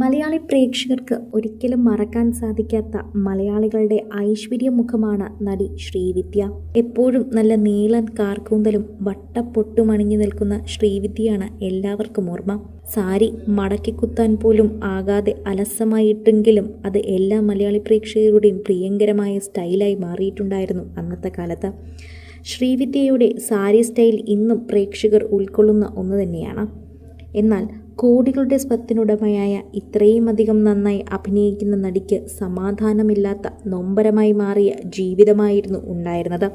മലയാളി പ്രേക്ഷകർക്ക് ഒരിക്കലും മറക്കാൻ സാധിക്കാത്ത മലയാളികളുടെ ഐശ്വര്യ മുഖമാണ് നടി ശ്രീവിദ്യ. എപ്പോഴും നല്ല നീളൻ കാർക്കൂന്തലും വട്ടപ്പൊട്ടുമണിഞ്ഞു നിൽക്കുന്ന ശ്രീവിദ്യയാണ് എല്ലാവർക്കും ഓർമ്മ. സാരി മടക്കിക്കുത്താൻ പോലും ആകാതെ അലസമായിട്ടെങ്കിലും അത് എല്ലാ മലയാളി പ്രേക്ഷകരുടെയും പ്രിയങ്കരമായ സ്റ്റൈലായി മാറിയിട്ടുണ്ടായിരുന്നു അന്നത്തെ കാലത്ത്. ശ്രീവിദ്യയുടെ സാരി സ്റ്റൈൽ ഇന്നും പ്രേക്ഷകർ ഉൾക്കൊള്ളുന്ന ഒന്ന് തന്നെയാണ്. എന്നാൽ കോടികളുടെ സ്വത്തിനുടമയായ ഇത്രയും അധികം നന്നായി അഭിനയിക്കുന്ന നടിക്ക് സമാധാനമില്ലാത്ത നൊമ്പരമായി മാറിയ ജീവിതമായിരുന്നു ഉണ്ടായിരുന്നത്.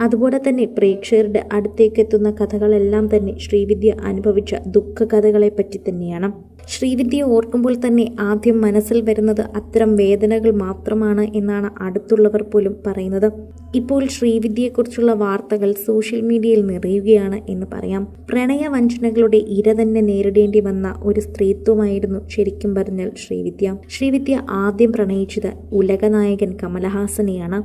അതുപോലെ തന്നെ പ്രേക്ഷകരുടെ അടുത്തേക്കെത്തുന്ന കഥകളെല്ലാം തന്നെ ശ്രീവിദ്യ അനുഭവിച്ച ദുഃഖകഥകളെ പറ്റി തന്നെയാണ്. ശ്രീവിദ്യയെ ഓർക്കുമ്പോൾ തന്നെ ആദ്യം മനസ്സിൽ വരുന്നത് അത്തരം വേദനകൾ മാത്രമാണ് എന്നാണ് അടുത്തുള്ളവർ പോലും പറയുന്നത്. ഇപ്പോൾ ശ്രീവിദ്യയെക്കുറിച്ചുള്ള വാർത്തകൾ സോഷ്യൽ മീഡിയയിൽ നിറയുകയാണ് എന്ന് പറയാം. പ്രണയ വഞ്ചനകളുടെ ഇര തന്നെ നേരിടേണ്ടി വന്ന ഒരു സ്ത്രീത്വമായിരുന്നു ശരിക്കും പറഞ്ഞാൽ ശ്രീവിദ്യ. ശ്രീവിദ്യ ആദ്യം പ്രണയിച്ചത് ഉലകനായകൻ കമലഹാസനെയാണ്.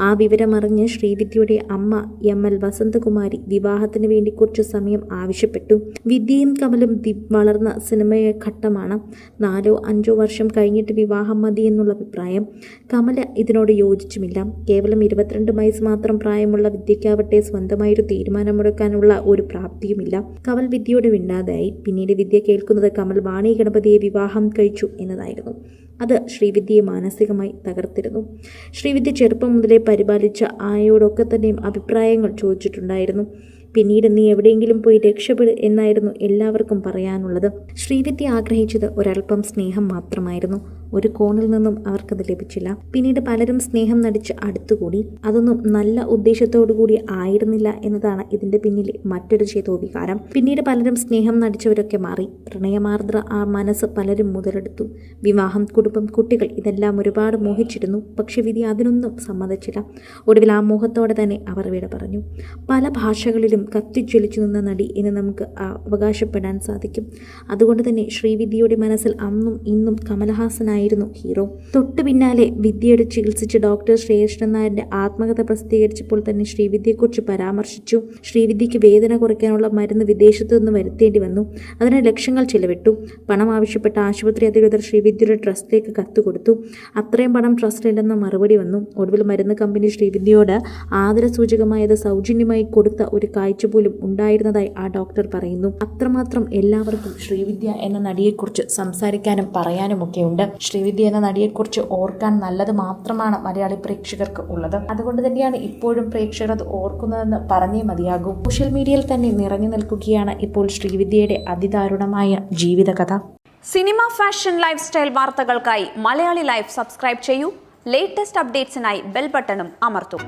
ആ വിവരമറിഞ്ഞ് ശ്രീവിദ്യയുടെ അമ്മ എം എൽ വസന്തകുമാരി വിവാഹത്തിന് വേണ്ടി കുറച്ച് സമയം ആവശ്യപ്പെട്ടു. വിദ്യയും കമലും വളർന്ന സിനിമയെ ഘട്ടമാണ്. നാലോ അഞ്ചോ വർഷം കഴിഞ്ഞിട്ട് വിവാഹം മതി എന്നുള്ള അഭിപ്രായം കമല ഇതിനോട് യോജിച്ചുമില്ല. കേവലം ഇരുപത്തിരണ്ട് വയസ്സ് മാത്രം പ്രായമുള്ള വിദ്യയ്ക്കാവട്ടെ സ്വന്തമായൊരു തീരുമാനമെടുക്കാനുള്ള ഒരു പ്രാപ്തിയുമില്ല. കമൽ വിദ്യയോട് മിണ്ടാതായി. പിന്നീട് വിദ്യ കേൾക്കുന്നത് കമൽ വാണി ഗണപതിയെ വിവാഹം കഴിച്ചു എന്നതായിരുന്നു. അത് ശ്രീവിദ്യയെ മാനസികമായി തകർത്തിരുന്നു. ശ്രീവിദ്യ ചെറുപ്പം മുതലേ പരിപാലിച്ച ആയോടൊക്കെ തന്നെയും അഭിപ്രായങ്ങൾ ചോദിച്ചിട്ടുണ്ടായിരുന്നു. പിന്നീട് നീ എവിടെയെങ്കിലും പോയി രക്ഷപ്പെടു എന്നായിരുന്നു എല്ലാവർക്കും പറയാനുള്ളത്. ശ്രീവിദ്യ ആഗ്രഹിച്ചത് ഒരൽപ്പം സ്നേഹം മാത്രമായിരുന്നു. ഒരു കോണിൽ നിന്നും അവർക്കത് ലഭിച്ചില്ല. പിന്നീട് പലരും സ്നേഹം നടിച്ച് അടുത്തുകൂടി അതൊന്നും നല്ല ഉദ്ദേശത്തോടു കൂടി ആയിരുന്നില്ല എന്നതാണ് ഇതിന്റെ പിന്നിലെ മറ്റൊരു ചേതോവികാരം. പിന്നീട് പലരും സ്നേഹം നടിച്ചവരൊക്കെ മാറി. പ്രണയമാർദ്ര ആ മനസ്സ് പലരും മുതലെടുത്തു. വിവാഹം കുടുംബം കുട്ടികൾ ഇതെല്ലാം ഒരുപാട് മോഹിച്ചിരുന്നു. പക്ഷെ വിധി അതിനൊന്നും സമ്മതിച്ചില്ല. ഒടുവിൽ ആ മോഹത്തോടെ തന്നെ അവർ വിട പറഞ്ഞു. പല ഭാഷകളിലും കത്തിജ്വലിച്ചു നിന്ന നടി എന്ന് നമുക്ക് അവകാശപ്പെടാൻ സാധിക്കും. അതുകൊണ്ട് തന്നെ ശ്രീവിദ്യയുടെ മനസ്സിൽ അന്നും ഇന്നും കമലഹാസനായിരുന്നു ഹീറോ. തൊട്ടു പിന്നാലെ വിദ്യയുടെ ചികിത്സിച്ച ഡോക്ടർ ശ്രേഷ്ഠൻ നായരുടെ ആത്മകഥ പ്രസിദ്ധീകരിച്ചപ്പോൾ തന്നെ ശ്രീവിദ്യയെക്കുറിച്ച് പരാമർശിച്ചു. ശ്രീവിദ്യയ്ക്ക് വേദന കുറയ്ക്കാനുള്ള മരുന്ന് വിദേശത്തു നിന്ന് വരുത്തേണ്ടി വന്നു. അതിന് ലക്ഷങ്ങൾ ചിലവിട്ടു. പണം ആവശ്യപ്പെട്ട ആശുപത്രി അധികൃതർ ശ്രീവിദ്യയുടെ ട്രസ്റ്റിലേക്ക് കത്ത് കൊടുത്തു അത്രയും പണം ട്രസ്റ്റിലില്ലെന്ന മറുപടി വന്നു. ഒടുവിൽ മരുന്ന് കമ്പനി ശ്രീവിദ്യയോട് ആദരസൂചകമായത് സൗജന്യമായി കൊടുത്ത ഒരു കാഴ്ച പോലും ഉണ്ടായിരുന്നതായി ആ ഡോക്ടർ പറയുന്നു. അത്രമാത്രം എല്ലാവർക്കും ശ്രീവിദ്യ എന്ന നടിയെക്കുറിച്ച് സംസാരിക്കാനും പറയാനുമൊക്കെ ഉണ്ട് ശ്രീവിദ്യ എന്ന നടിയെക്കുറിച്ച് ഓർക്കാൻ നല്ലത് മാത്രമാണ് മലയാളി പ്രേക്ഷകർക്ക് ഉള്ളത്. അതുകൊണ്ട് തന്നെയാണ് ഇപ്പോഴും പ്രേക്ഷകർ അത് ഓർക്കുന്നതെന്ന് പറഞ്ഞേ മതിയാകും. സോഷ്യൽ മീഡിയയിൽ തന്നെ നിറഞ്ഞു നിൽക്കുകയാണ് ഇപ്പോൾ ശ്രീവിദ്യയുടെ അതിദാരുണമായ ജീവിതകഥ. സിനിമ ഫാഷൻ ലൈഫ് സ്റ്റൈൽ വാർത്തകൾക്കായി മലയാളി ലൈഫ് സബ്സ്ക്രൈബ് ചെയ്യൂ. ലേറ്റസ്റ്റ് അപ്ഡേറ്റ്സിനായി ബെൽ ബട്ടണും അമർത്തും.